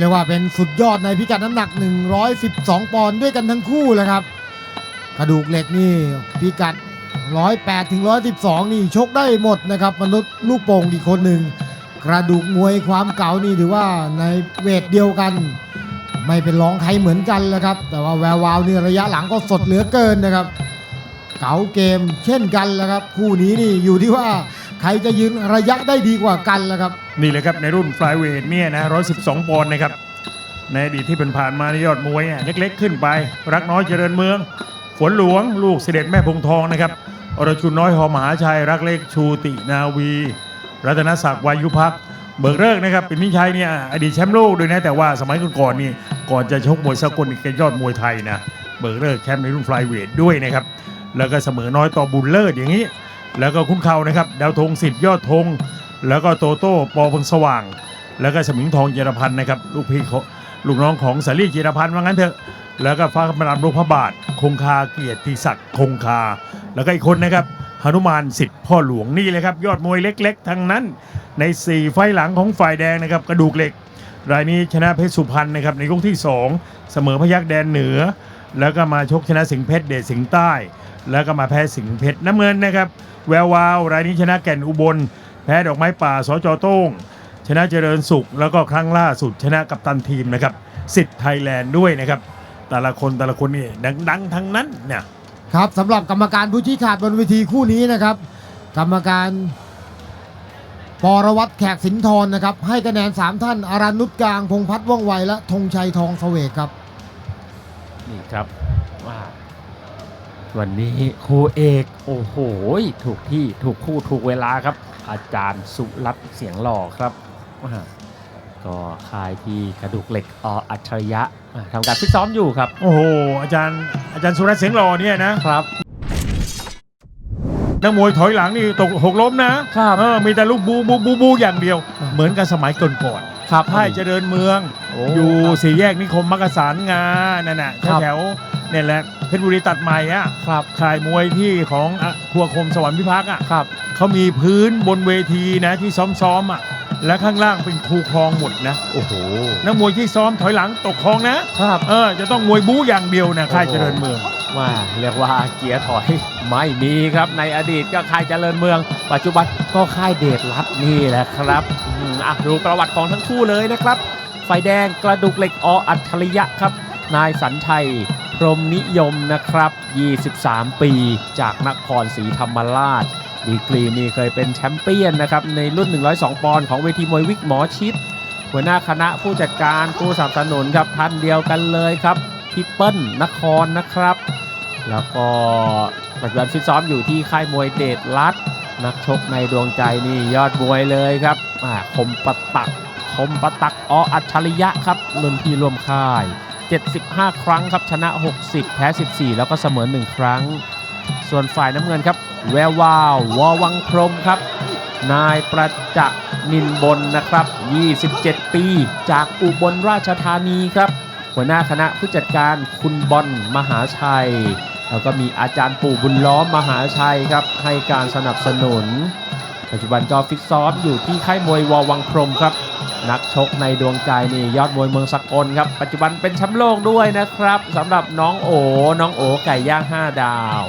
เรียกว่าเป็นสุดยอดในพิกัดน้ำหนัก 112 ปอนด์ด้วยกันทั้งคู่เลยครับ กระดูกเหล็กนี่พิกัด 108ถึง112 นี่ชกได้หมดนะครับ มนุษย์ลูกโป่งอีกคนหนึ่ง กระดูกมวยความเก่านี่ถือว่าในเวทเดียวกัน ไม่เป็นรองใครเหมือนกันเลยครับ แต่ว่าแวววาวนี่ระยะหลังก็สดเหลือเกินนะครับ เก๋าเกมเช่นกันแล้วครับ คู่นี้นี่อยู่ที่ว่าใครจะยืนระยะได้ดีกว่ากันแล้วครับ นี่เลยครับในรุ่นฟลายเวทเนี่ยนะ112ปอนด์นะครับ ในอดีตที่เป็นผ่านมาในยอดมวยอะเล็กๆ ขึ้นไป รักน้อยเจริญเมือง ฝนหลวง ลูกเสด็จแม่พงทองนะครับอรชุนน้อยหอมหาชัย รักเล็กชูตินาวี รัตนศักดิ์วายุพักเบิกเลิกนะครับเป็นนิชัยเนี่ยอดีตแชมป์โลกด้วยนะแต่ว่าสมัยก่อนๆนี่ก่อนจะชกมวยสากลนี่แกยอดมวยไทยนะเบิกเลิกแชมป์ในรุ่นฟลายเวทด้วยนะครับ แล้วก็เสมอน้อยต่อบุญเลิศอย่างนี้ แล้วก็คุ้นเขานะครับดาวธงสิทธิ์ยอดธงแล้วก็โตโต้ปอพงสว่าง แล้วก็สมิงทองเจรพันธ์นะครับลูกพี่ลูกน้องของสาลีเจรพันธ์ว่างั้นเถอะแล้วก็ฟ้าคำรามลูกพระบาท คงคาเกียรติศักดิ์คงคา แล้วก็อีกคนนะครับหนุมานสิทธิ์พ่อหลวงนี่เลยครับยอดมวยเล็ก ๆ ทั้งนั้น ใน 4 ไฟหลังของฝ่ายแดงนะครับกระดูกเหล็ก รายนี้ชนะเพชรสุพรรณนะครับในยกที่ 2 เสมอพยักแดนเหนือ แล้วก็มาชกชนะสิงห์เพชรเดชสิงห์ใต้ แล้วก็มาแพ้สิงห์เพชรน้ำเงินนะครับ แวววาวรายนี้ชนะแก่นอุบล แพ้ดอกไม้ป่าสจโต้ง ชนะเจริญสุข แล้วก็ครั้งล่าสุดชนะกับตันทีมนะครับสิทธิ์ไทยแลนด์ด้วยนะครับ แต่ละคนแต่ละคนนี่ดังๆ ทั้งนั้นเนี่ยครับสำหรับกรรมการผู้ชี้ขาดบนเวทีคู่นี้นะครับ กรรมการปรวัตรแขกสินทรนะครับ ให้คะแนน 3 ท่านอารันนุชกลาง พงษ์พัฒน์ว่องไว และธงชัยทองเสวกครับ นี่ครับว่า วันนี้ครูเอกโอ้โหถูกที่ถูกคู่ถูกเวลาครับ อาจารย์สุรัตน์เสียงหล่อครับว่าก็ค่ายที่กระดูกเหล็กออัจฉริยะอ่าทำการฟิตซ้อมอยู่ครับ โอ้โหอาจารย์อาจารย์สุรัตน์เสียงหล่อเนี่ยนะครับนักมวยถอยหลังนี่ตกหกล้มนะครับเออมีแต่ลูกบูบูบูบูอย่างเดียว เหมือนกับสมัยก่อนๆครับค่ายเจริญเมืองโอ้อยู่ครับสี่แยกนิคมมักกะสานงานั่นน่ะครับแถวๆ เนี่ยแหละเพชรบุรีตัดใหม่อะครับค่ายมวยที่ของอะครัวคมสวรรค์พิพักษ์อะครับเขามีพื้นบนเวทีนะที่ซ้อมๆอะและข้างล่างเป็นคูคลองหมดนะโอ้โหนักมวยที่ซ้อมถอยหลังตกคลองนะครับเออจะต้องมวยบู๊อย่างเดียวนะค่ายโอ้โหเจริญเมืองว่าเรียกว่าเกียร์ถอยไม่มีครับในอดีตก็ค่ายเจริญเมือง ปัจจุบันก็ค่ายเดชรัตน์นี่แหละครับอืมอะดูประวัติของทั้งคู่เลยนะครับ ไฟแดงกระดูกเหล็กออัจฉริยะครับ นายสัญชัย พรมนิยมนะครับ 23 ปีจากนครศรีธรรมราช ดีกรีนี่เคยเป็นแชมเปี้ยนนะครับ ในรุ่น 102 ปอนด์ของเวทีมวยวิกหมอชิด หัวหน้าคณะผู้จัดการผู้สนับสนุนครับท่านเดียวกันเลยครับพี่เปิ้ลนครนะครับ แล้วก็ปัจจุบันฟิตซ้อมอยู่ที่ค่ายมวยเดชรัตน์นักชกในดวงใจนี่ยอดมวยเลยครับคมปะตักคมปะตักออัจฉริยะครับรุ่นพี่ร่วมค่าย 75 ครั้งครับชนะ 60 แพ้ 14 แล้วก็เสมอ 1 ครั้ง ส่วนฝ่ายน้ำเงินครับ แวววาววอวังพรมครับ นายประจักษ์นินบนนะครับ 27 ปี จากอุบลราชธานีครับ หัวหน้าคณะผู้จัดการคุณบอลมหาชัย แล้วก็มีอาจารย์ปู่บุญล้อมมหาชัยครับ ให้การสนับสนุน ปัจจุบันก็ฟิตซ้อมอยู่ที่ค่ายมวยววังพรมครับ นักชกในดวงใจนี่ยอดมวยเมืองสกลครับ ปัจจุบันเป็นแชมป์โลกด้วยนะครับสำหรับน้องโอ น้องโอไก่ย่าง5 ดาว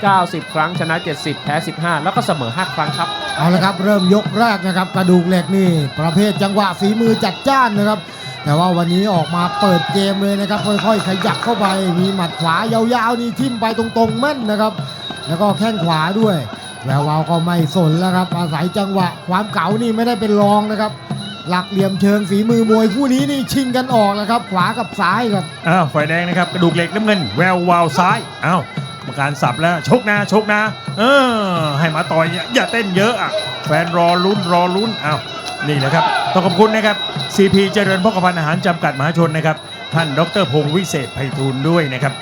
90 ครั้งชนะ 70 แพ้ 15 แล้วก็เสมอ 5 ครั้งครับเอาละครับ เริ่มยกแรกนะครับกระดูกเหล็กนี่ประเภทจังหวะฝีมือจัดจ้านนะครับ แต่ว่าวันนี้ออกมาเปิดเกมเลยนะครับค่อยๆขยับเข้าไปมีหมัดขวายาวๆนี่ทิ่มไปตรงๆแม่นนะครับ แล้วก็แข้งขวาด้วย แวววาวก็ไม่สนแล้วครับอาศัยจังหวะ ความเก๋านี่ไม่ได้เป็นรองนะครับ หลักเหลี่ยมเชิงฝีมือมวยคู่นี้นี่ชิงกันออกนะครับ ขวากับซ้ายครับอ้าวฝ่ายแดงนะครับกระดูกเหล็กน้ำเงินแวววาวซ้ายอ้าวกรรมการสับแล้วชกนะชกนะ เออ ให้มาต่อยอย่าอย่าเต้นเยอะอะแฟนรอลุ้นรอลุ้นอ้าวนี่แหละครับต้องขอบคุณนะครับ CP เจริญพกพันอาหารจำกัดมหาชนนะครับ ท่านดรพงศ์วิเศษไพฑูรย์ด้วยนะครับ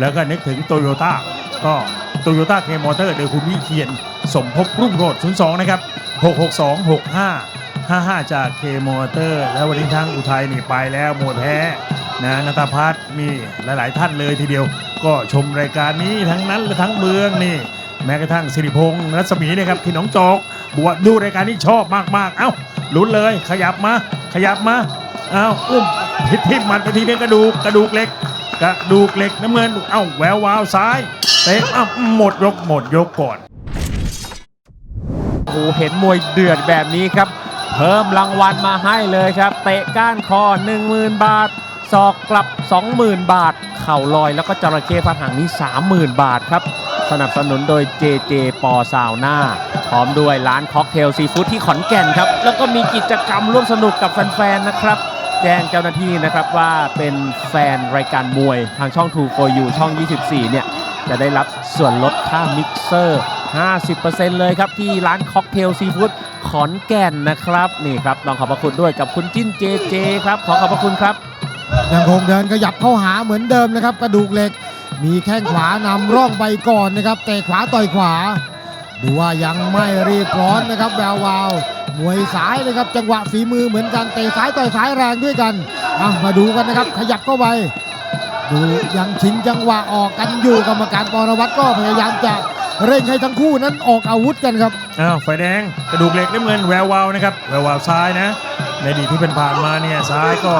แล้วก็นึกถึงโตโยต้าก็ โตโยต้าเคมอเตอร์โดยคุณวิเคียนสมภพรุ่งโรจน์02 นะครับ 662 65 55 จากเคมอเตอร์ แล้ววันนี้ทางอุทัยนี่ไปแล้วมวยแพ้นะนัตพัฒน์มีหลาย ๆ ท่านเลยทีเดียว ก็ชมรายการนี้ทั้งนั้นและทั้งเมืองนี่ แม้กระทั่งสิริพงษ์รัศมีนะครับที่น้องจอกบวชดูรายการนี้ชอบมาก ๆ เอ้าลุ้นเลยขยับมา ขยับมา เอ้าอุ้มทิทิมมันไปทีเดียวกระดูกกระดูกเล็ก กระดูกเหล็กน้ำเงิน เอ้าแวววาวซ้ายเตะอ้าหมดยกหมดยกก่อน โอ้โหเห็นมวยเดือดแบบนี้ครับ เพิ่มรางวัลมาให้เลยครับ เตะก้านคอ 10,000 บาทศอกกลับ 20,000 บาท เข่าลอยแล้วก็จระเข้ฟาดหางนี่30,000 บาทครับ สนับสนุนโดย JJ ปอซาวน่าพร้อมด้วยร้านค็อกเทลซีฟู้ดที่ขอนแก่นครับ แล้วก็มีกิจกรรมร่วมสนุกกับแฟนๆนะครับ แจ้งเจ้าหน้าที่นะครับว่าเป็นแฟนรายการมวยทางช่อง True for You ช่อง 24 เนี่ย จะได้รับส่วนลดค่ามิกเซอร์ 50%เลยครับ ที่ร้านค็อกเทลซีฟู้ดขอนแก่นนะครับ นี่ครับต้องขอบพระคุณด้วยกับคุณจิ้นเจเจครับ ขอขอบพระคุณครับ ยังคงเดินขยับเข้าหาเหมือนเดิมนะครับกระดูกเหล็ก มีแข้งขวานำร่องไปก่อนนะครับเตะขวาต่อยขวา ดูว่ายังไม่รีบร้อนนะครับแวววาว มวยสายนะครับจังหวะฝีมือเหมือนกันเตะซ้ายต่อยซ้ายแรงด้วยกันอะมาดูกันนะครับ ขยับเข้าไปดูยังชิงจังหวะออกกันอยู่กรรมการปรวัตรก็พยายามจะเร่งให้ทั้งคู่นั้นออกอาวุธกันครับอ้าวไฟแดงกระดูกเหล็กน้ำเงินแวววาวนะครับแวววาวซ้ายนะในดีที่เป็นผ่านมาเนี่ยซ้ายก็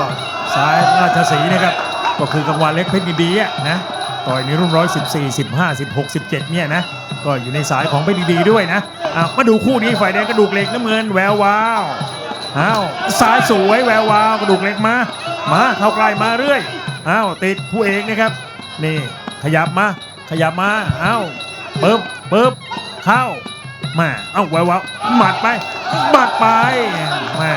ซ้ายราชสีนะครับก็คือกางวานเล็กเพชรดีอะนะต่อยในรุ่น114 15 16 17เจ็ดเนี่ยนะก็อยู่ในสายของเพชรดีด้วยนะ อ้าวมาดูคู่นี้ฝ่ายแดงกระดูกเหล็กน้ำเงินแวววาวอ้าวซ้ายสวยแวววาวกระดูกเหล็กมา มาเข้าใกล้มาเรื่อยอ้าวติดคู่เอกนะครับ นี่ขยับมา ขยับมาอ้าวปึ๊บปึ๊บเข้ามาเอ้าแวววาวหมัดไปหมัดไปมา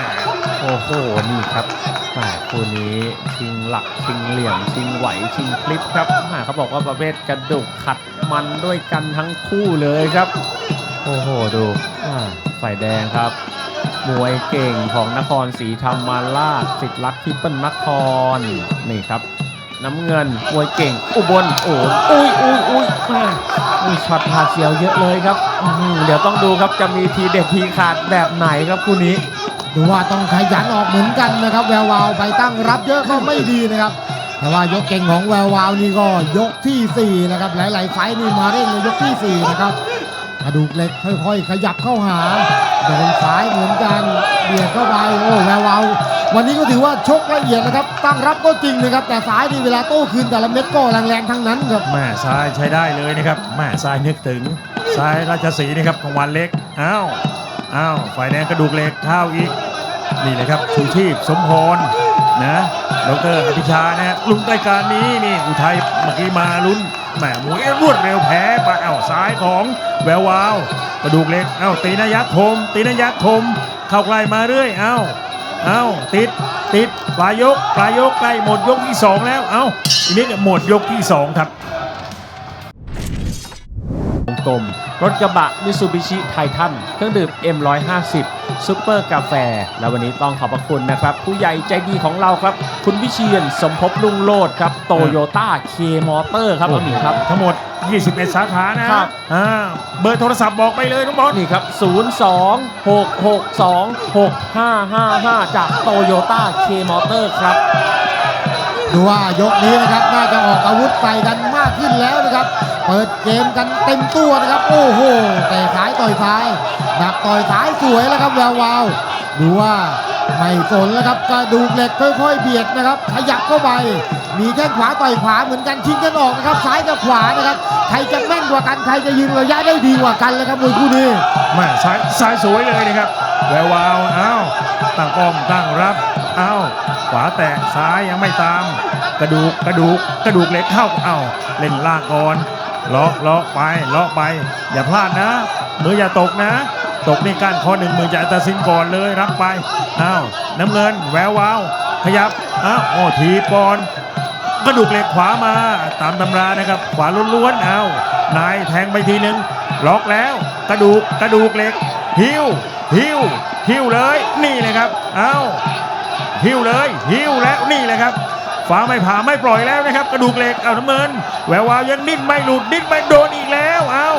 โอ้โหนี่ครับแหมคู่นี้ชิงหลักชิงเหลี่ยมชิงไหวชิงคลิปครับแหมเขาบอกว่าประเภทกระดูกขัดมันด้วยกันทั้งคู่เลยครับ โอ้โหดูอ่าฝ่ายแดงครับ มวยเก่งของนครศรีธรรมราชสิทธิ์รักทิพย์นครนี่ครับ น้ำเงินมวยเก่ง อุบลโอ้อุ้ยอุ้ยอุ้ยม่อุ้ยช็อตพาเสียวเยอะเลยครับเดี๋ยวต้องดูครับจะมีทีเด็ดทีขาดแบบไหนครับคู่นี้ดูว่าต้องขยันออกเหมือนกันนะครับ แวววาวไปตั้งรับเยอะก็ไม่ดีนะครับแต่ว่ายกเก่งของแวววาวนี่ก็ยกทีสี่4นะครับหลายๆไฟนี่มาเร่งในยกที่4นะครับ ระดูกเล็กค่อยๆ ขยับเข้าหาเดินซ้ายเหมือนกันเบียดเข้าไปโอ้แวววาววันนี้ก็ถือว่าชกละเอียดนะครับ ตั้งรับก็จริงนะครับ แต่ซ้ายนี่เวลาโต้คืนแต่ละเม็ดก็แรงๆทั้งนั้นครับแม่ซ้ายใช้ได้เลยนะครับแม่ซ้ายนึกถึงซ้ายราชสีห์นะครับของวันเล็กอ้าวอ้าวฝ่ายแดงกระดูกเล็กเข้าอีกนี่เลยครับชูชีพสมพรนะดรอภิชานะลุ้นรายการนี้นี่อุทัยเมื่อกี้มาลุ้น แหมมวยรวดเร็วแพ้ไปเอ้าซ้ายของแวววาว กระดูกเล็กเอ้าตีนายักษ์คม ตีนายักษ์คม เข้าใกล้มาเรื่อยเอ้าเอ้าติดติดปลายยกปลายยกใกล้หมดยกที่สองแล้วเอ้าอีกนิดหมดยกที่สองครับ กลม รถกระบะมิ t ซูบิชิไททันเครื่องดื่ม M150 ซุปเปอร์กาแฟ และวันนี้ต้องขอบพระคุณนะครับ ผู้ใหญ่ใจดีของเราครับ คุณวิเชียนสมภพลุงโลดครับโตโยต้าเคมอเตอร์ครับน้องหมีครับ ทั้งหมด 21 สาขานะครับ อ่าเบอร์โทรศัพท์บอกไปเลยน้องบอล นี่ครับ 02-662-6555 จากโตโยต้าเคมอเตอร์ครับ ดูว่ายกนี้นะครับน่าจะออกอาวุธใส่กันมากขึ้นแล้วนะครับ เปิดเกมกันเต็มตัวนะครับ โอ้โหแต่ซ้ายต่อยซ้ายดักต่อยซ้ายสวยแล้วครับแวววาวดูว่าไม่สนแล้วครับกระดูกเหล็กค่อยๆเบียดนะครับ ขยับเข้าไป มีแข้งขวาต่อยขวาเหมือนกันชิงกันออกนะครับซ้ายกับขวานะครับใครจะแม่นกว่ากันใครจะยิงระยะได้ดีกว่ากันเลยครับมวยคู่นี้มาซ้ายซ้ายสวยเลยนะครับแวววาวอ้าวตั้งป้อมตั้งรับอ้าว ขวาแตะซ้ายยังไม่ตาม กระดูกกระดูกกระดูกเหล็กเข้าเอ้าเล่นล่างก่อนเลาะเลาะไปเลาะไป อย่าพลาดนะมืออย่าตกนะ ตกในการคอหนึ่งมือจะตัดสินก่อนเลยรับไปอ้าวน้ำเงินแวววาวขยับอ้าวโอ้ทีบอลกระดูกเหล็กขวามาตามตำรานะครับ ขวาล้วนๆเอานายแทงไปทีหนึ่งล็อกแล้ว กระดูกกระดูกเหล็กหิ้วหิ้วหิ้วเลย นี่เลยครับ เอา หิ้วเลยหิ้วแล้วนี่เลยครับฟ้าไม่ผ่าไม่ปล่อยแล้วนะครับ กระดูกเหล็กเอาน้ำเงิน แวววาวยังดิ้นไม่หลุดดิ้นไม่โดนอีกแล้วเอา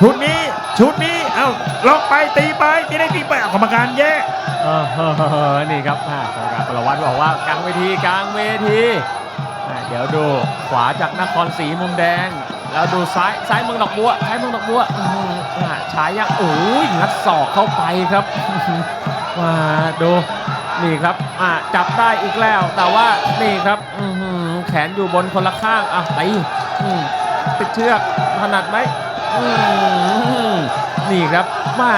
ชุดนี้ชุดนี้เอาล็อกไปตีไปตีได้ตีไปกรรมการแยกเออนี่ครับกรรมการประวัตรบอกว่ากลางเวทีกลางเวทีเดี๋ยวดูขวาจากนครศรีมุมแดง แล้วดูซ้ายซ้ายเมืองดอกบัวซ้ายเมืองดอกบัวฉายยังโอ้ยงัดศอกเข้าไปครับมาดู นี่ครับอ่าจับได้อีกแล้ว แต่ว่านี่ครับอื้อหือแขนอยู่บนคนละข้างอะตีอืมติดเชือกถนัดไหมอืมนี่ครับมา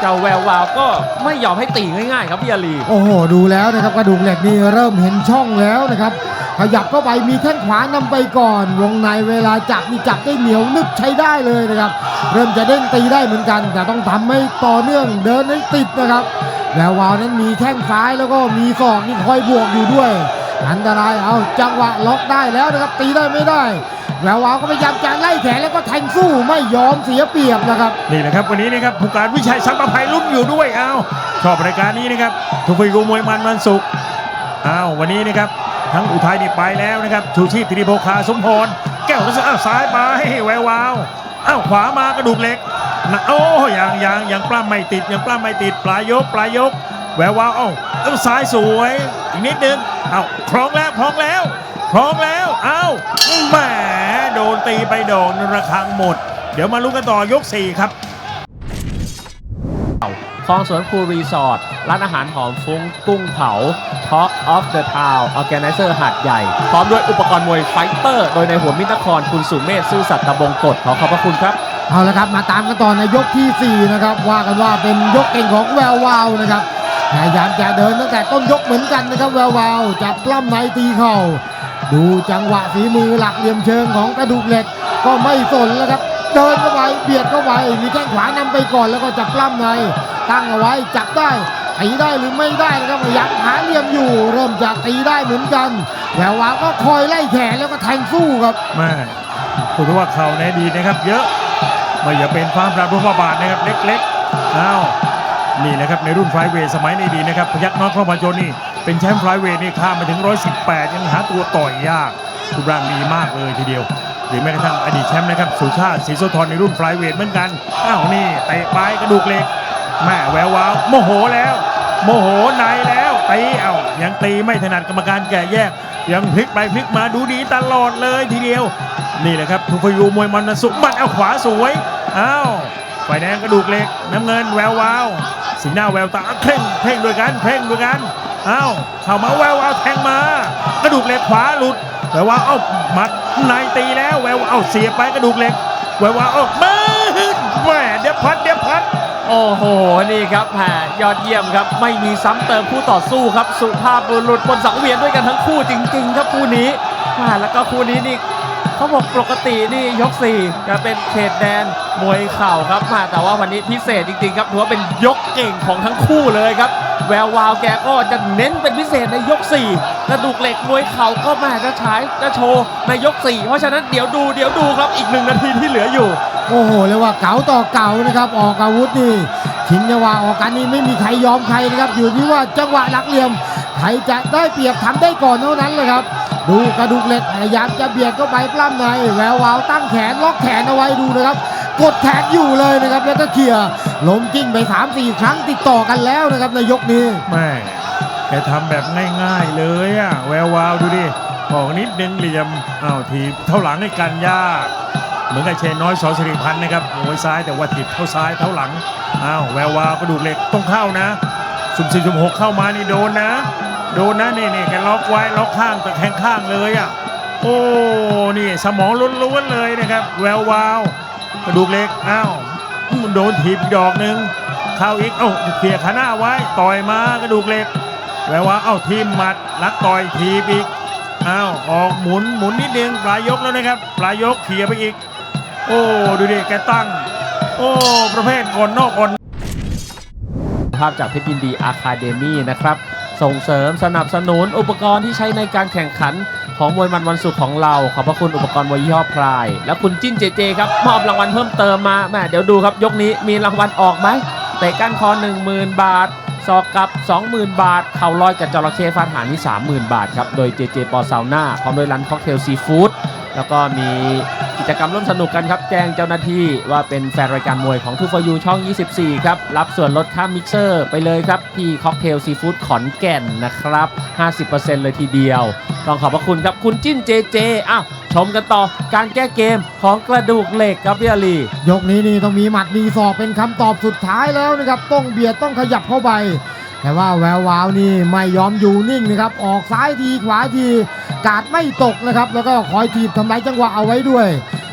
เจ้าแวววาวก็ไม่ยอมให้ตีง่ายๆ ครับพี่อาลีโอ้โหดูแล้วนะครับกระดูกเหล็กนี่เริ่มเห็นช่องแล้วนะครับ ขยับเข้าไปมีแข้งขวานำไปก่อน วงในเวลาจับนี่จับได้เหนียวนึกใช้ได้เลยนะครับ เริ่มจะเด้งตีได้เหมือนกัน แต่ต้องทำให้ต่อเนื่องเดินให้ติดนะครับ แวววาวนั้นมีแข้งซ้ายแล้วก็มีศอกนี่คอยบวกอยู่ด้วย อันตรายเอาจังหวะล็อกได้แล้วนะครับตีได้ไม่ได้แวววาวก็พยายามจะไล่แขนแล้วก็แทงสู้ไม่ยอมเสียเปรียบนะครับนี่แหละครับวันนี้นะครับผู้การวิชัยสัมประภัยรุ่นอยู่ด้วยอ้าวชอบรายการนี้นะครับทุกฟีกูมวยมันวันศุกร์อ้าววันนี้นะครับทั้งอุทัยนี่ไปแล้วนะครับชูชีพธิริโภคาสมพรแก้วรัศอ้าวซ้ายไปแวววาว อ้าวขวามากระดูกเหล็กนะโอ้ยังยังยังปล้ำไม่ติดยังปล้ำไม่ติดปลายยกปลายยก แวววาวเอ้าเอ้าซ้ายสวยอีกนิดนึงเอ้าคล้องแล้วคล้องแล้วคล้องแล้วเอ้าแหมโดนตีไปโดนระฆังหมด เดี๋ยวมาลุ้นกันต่อยกสี่ครับคลองสวนภูรีสอร์ทร้านอาหารหอมฟุ้งกุ้งเผา Talk of the Town Organizer หาดใหญ่ พร้อมด้วยอุปกรณ์มวยไฟเตอร์ โดยในหัวมิตรนครคุณสุเมธซื่อสัตย์ตะบงกฎขอขอบพระคุณครับ เอาละครับมาตามกันต่อในยกทีสี่ 4 นะครับ ว่ากันว่าเป็นยกเก่งของแวววาวนะครับพยายามจะเดินตั้งแต่ต้นยกเหมือนกันนะครับแวววาวจับปล้ำในตีเข่า ดูจังหวะฝีมือหลักเหลี่ยมเชิงของกระดูกเหล็กก็ไม่สนแล้วครับเดินเข้าไปเบียดเข้าไปมีแข้งขวานำไปก่อนแล้วก็จับปล้ำในตั้งเอาไว้จับได้ ตีได้หรือไม่ได้นะครับพยายามหาเหลี่ยมอยู่ เริ่มจะตีได้เหมือนกันแวววาวก็คอยไล่แขนแล้วก็แทงสู้ครับแม่คุณว่าเข่าในดีนะครับ เยอะไม่อย่าเป็นควาปราบรุมบาทนะครับเล็กๆอ้าวนี่นะครับในรุ่นไฟเวทสมัยในดีนะครับพยักน้อยครอบมาโจนี่เป็นแชมป์ไฟเวทนี่ข้ามมาถึง 118 ยังหาตัวต่อยยากรูปร่างดีมากเลยทีเดียวหรือแม้กระทั่งอดีตแชมป์นะครับสุชาติศรีโสธรในรุ่นไฟเวทเหมือนกันอ้าวนี่เตะปลายกระดูกเหล็ก แม่แวววาวโมโหแล้ว โมโหในแล้วตีเอายังตีไม่ถนัดกรรมการแก่แยก ยังพลิกไปพลิกมาดูดีตลอดเลยทีเดียว นี่แหละครับทุกยูมวยมันสุมันเอาขวาสวยอ้าวไฟแดงกระดูกเหล็กน้ำเงินแวววาวสีหน้าแววตาเพ่งเพ่งด้วยกันเพ่งด้วยกันอ้าวเข้ามาแวววาวแทงมากระดูกเหล็กขวาหลุดแวววาวเอ้ามัดในตีแล้วแวววาวเอ้าเสียไปกระดูกเหล็กแวววาวเอ้ามือแหม่เดี๋ยวพัดเดี๋ยวพัด โอ้โห นี่ครับแหมยอดเยี่ยมครับ ไม่มีซ้ำเติมคู่ต่อสู้ครับ สุภาพบุรุษบนสังเวียนด้วยกันทั้งคู่จริง ๆ ครับคู่นี้แหแล้วก็คู่นี้นี่ เขาบอกปกตินี่ยก4จะเป็นเขตแดนมวยเข่าครับแหมแต่ว่าวันนี้พิเศษจริงๆครับถือว่าเป็นยกเก่งของทั้งคู่เลยครับ แวววาวแกก็จะเน้นเป็นพิเศษในยก4กระดูกเหล็กมวยเข่าก็มาจะฉายจะโชว์ในยก4เพราะฉะนั้นเดี๋ยวดูเดี๋ยวดูครับอีกหนึ่งนาทีที่เหลืออยู่ โอ้โหเรียกว่าเก๋าต่อเก๋านะครับออกอาวุธนี่ชิงจังหวะออกกันนี่ไม่มีใครยอมใครนะครับอยู่ที่ว่าจังหวะหลักเหลี่ยมใครจะได้เปรียบทำได้ก่อนเท่านั้นเลยครับ ดูกระดูกเหล็กพยายามจะเบียดเข้าไปปล้ำในแวววาวตั้งแขนล็อกแขนเอาไว้ดูนะครับ กดแขนอยู่เลยนะครับแล้วก็เขี่ยล้มกิ้งไป 3 4 ครั้งติดต่อกันแล้วนะครับในยกนี้แม่แกทำแบบง่ายๆเลยอะแวววาวดูดิบอกนิดนึงเหลี่ยมอ้าวทีบเท่าหลังให้กันยากเหมือนกับเชนน้อยสอสิริพันธ์นะครับมวยซ้ายแต่ว่าถีบเท่าซ้ายเท่าหลังอ้าวแวววาวกระดูกเหล็กต้องเข้านะสุ่มสี่สุ่มหกเข้ามานี่โดนนะ ดนนะนี่นี่แกล็อกไว้ล็อกข้างแต่แข้งข้างเลยอะโอ้นี่สมองล้วนๆเลยนะครับ แวววาวกระดูกเล็กอ้าวโดนถีบอีกดอกหนึ่งเข้าอีกเอ้าเขี่ยขาหน้าไว้ต่อยมากระดูกเล็กแปลว่าเอ้าทีมหมัดลักต่อยทีบอีกอ้าวออกหมุนหมุนนิดนึงปลายยกแล้วนะครับ ปลายยกเขี่ยไปอีก โอ้ดูดิแกตั้ง โอ้ประเภทก่อนนอกก่อนภาพจากเพชรยินดีอาคาเดมี่นะครับ ส่งเสริมสนับสนุนอุปกรณ์ที่ใช้ในการแข่งขันของมวยมันวันศุกร์ของเรา ขอบพระคุณอุปกรณ์มวยยี่ห้อพราย และคุณจิ้นเจเจครับมอบรางวัลเพิ่มเติมมาแม่เดี๋ยวดูครับยกนี้มีรางวัลออกไหมเตะก้านคอ 10,000 บาทศอกกับ 20,000 บาท เข่าลอยกับจระเข้ฟาดหางนี่30,000 บาทครับ โดยเจเจปอซาวน่าพร้อมด้วยร้านค็อกเทลซีฟู้ดแล้วก็มี กิจกรรมร่วมสนุกกันครับ แจ้งเจ้าหน้าที่ว่าเป็นแฟนรายการมวยของทูฟยูช่อง 24 ครับ รับส่วนลดค่ามิกเซอร์ไปเลยครับ ที่ค็อกเทลซีฟู้ดขอนแก่นนะครับ 50%เลยทีเดียว ต้องขอบพระคุณครับ คุณจิ้นเจเจอ้าวชมกันต่อการแก้เกมของกระดูกเหล็กครับพี่อาลียกนี้นี่ต้องมีหมัดมีศอกเป็นคำตอบสุดท้ายแล้วนะครับต้องเบียดต้องขยับเข้าไป แต่ว่าแวววาวนี่ไม่ยอมอยู่นิ่งนะครับ ออกซ้ายทีขวาที กาดไม่ตกนะครับ แล้วก็คอยทีบทำลายจังหวะเอาไว้ด้วย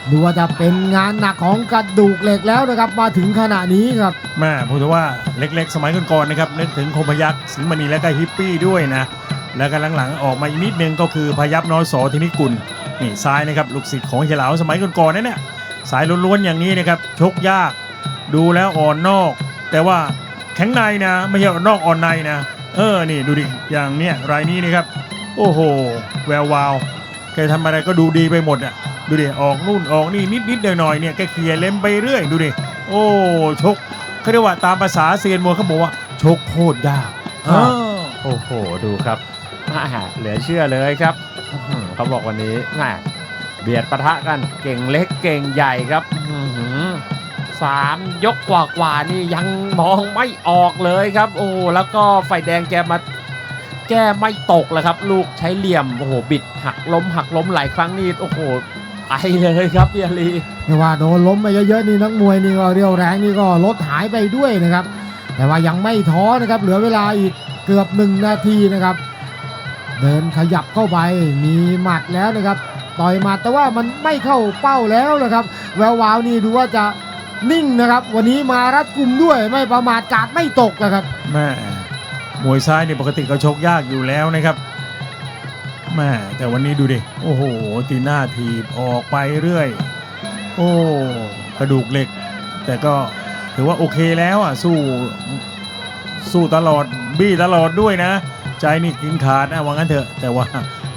ดูว่าจะเป็นงานหนักของกระดูกเหล็กแล้วนะครับมาถึงขณะนี้ครับแม่พูดถึงว่าเล็กๆ สมัยก่อนๆนะครับนึกถึงคมพยักษ์สิงห์มณีและก็ฮิปปี้ด้วยนะแล้วก็หลังๆออกมาอีกนิดนึงก็คือพยับน้อยสอธินิกุลนี่ซ้ายนะครับลูกศิษย์ของเฉลาวสมัยก่อนๆนั่นเนี่ยสายล้วนๆอย่างนี้นะครับชกยาก ดูแล้วอ่อนนอก แต่ว่า แข็งในนะ ไม่ใช่อ่อนนอกอ่อนในนะ เออนี่ดูดิอย่างเนี้ยรายนี้นะครับ โอ้โห แวววาวแกทำอะไรก็ดูดีไปหมดอะดูดิออกนู่นออกนี่นิดๆหน่อยๆเนี่ยแกเคลียร์เล็มไปเรื่อยดูดิโอ้ชกเขาเรียกว่าตามภาษาเซียนมวยเขาบอกว่าชกโคตรยากอ่าโอ้โหดูครับน่าเหลือเชื่อเลยครับอื้อหือเขาบอกวันนี้แม่เบียดปะทะกันเก่งเล็กเก่งใหญ่ครับ อื้อหือสากว่านี่ยังมองไม่ออกเลยครับ โอ้แล้วก็ไฟแดงแกมาแก้ไม่ตกเลยครับ ลูกใช้เหลี่ยมโอ้โหบิดหักล้ม หักล้มหลายครั้งนี่โอ้โหไปเลยครับพี่อาลีไม่ว่าโดนล้มไปเยอะๆนี่นักมวยนี่ก็เรียวแรงนี่ก็ลดหายไปด้วยนะครับ แต่ว่ายังไม่ท้อนะครับ เหลือเวลาอีกเกือบหนึ่งนาทีนะครับ เดินขยับเข้าไปมีหมัดแล้วนะครับ ต่อยหมัดแต่ว่ามันไม่เข้าเป้าแล้วนะครับ แวววาวนี่ดูว่าจะ นิ่งนะครับ วันนี้มารัดกุมด้วยไม่ประมาทกาดไม่ตกนะครับแม่มวยซ้ายเนี่ยปกติก็ชกยากอยู่แล้วนะครับแม่แต่วันนี้ดูดิโอ้โหตีหน้าทีบออกไปเรื่อย โอ้กระดูกเหล็ก แต่ก็ถือว่าโอเคแล้วอะสู้สู้ตลอดบี้ตลอดด้วยนะ ใจนี่กินขาดนะว่างั้นเถอะ แต่ว่า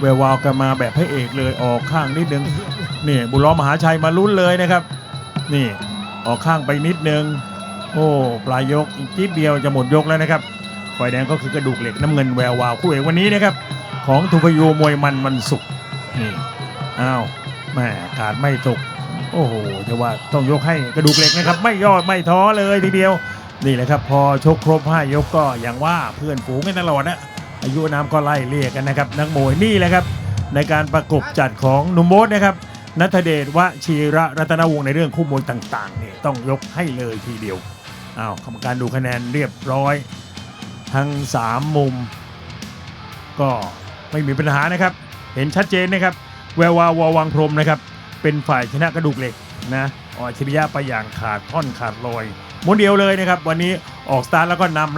แวววาวกันมาแบบพระเอกเลยออกข้างนิดนึงนี่บุญล้อมหาชัยมาลุ้นเลยนะครับ นี่ ออกข้างไปนิดนึง โอ้ปลายยกอีกนิดเดียวจะหมดยกแล้วนะครับฝ่ายแดงก็คือกระดูกเหล็กน้ำเงินแวววาวคู่เอกวันนี้นะครับ ของทุพยูมวยมันมันสุกร์นี่อ้าวแม่ขาดไม่ตก โอ้โหจะว่าต้องยกให้กระดูกเหล็กนะครับ ไม่ย่อไม่ท้อเลยทีเดียว นี่แหละครับ พอชกครบ5ยกก็อย่างว่าเพื่อนฝูงกันตลอดนะอายุน้ำก็ไล่เรียกกันนะครับนักมวยนี่แหละครับ ในการประกบจัดของนุ่มโบ๊ทนะครับ นัทเดชวชีระรัตนวงศ์ในเรื่องคู่มวยต่างๆเนี่ยต้องยกให้เลยทีเดียวอ้าวกรรมการดูคะแนนเรียบร้อย ทั้ง 3 มุม ก็ไม่มีปัญหานะครับ เห็นชัดเจนนะครับ แวววาววังพรมนะครับ เป็นฝ่ายชนะกระดูกเหล็กนะออกอัจฉริยะไปอย่างขาดท่อนขาดลอยม้วนเดียวเลยนะครับ วันนี้ออกสตาร์ทแล้วก็นำ